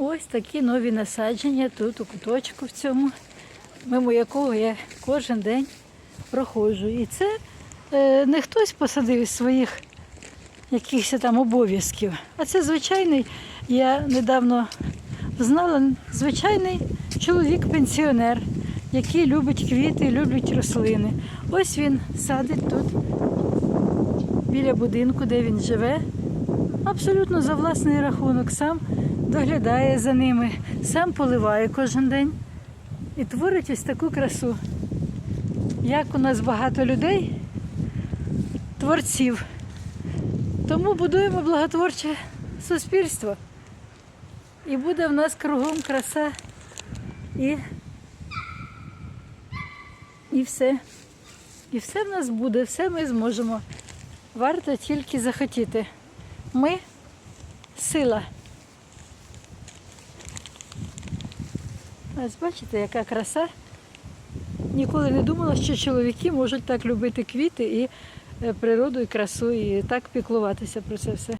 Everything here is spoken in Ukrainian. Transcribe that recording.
Ось такі нові насадження тут у куточку в цьому, мимо якого я кожен день проходжу. І це е, не хтось посадив із своїх якихось там обов'язків, а це звичайний, я недавно знала, звичайний чоловік-пенсіонер, який любить квіти, любить рослини. Ось він садить тут біля будинку, де він живе, абсолютно за власний рахунок, сам доглядає за ними, сам поливає кожен день і творить ось таку красу. Як у нас багато людей, творців. Тому будуємо благотворче суспільство. І буде в нас кругом краса і, і все. І все в нас буде, все ми зможемо. Варто тільки захотіти. Ми сила. Ось бачите, яка краса. Ніколи не думала, що чоловіки можуть так любити квіти і е, природу, і красу, і так піклуватися про це все.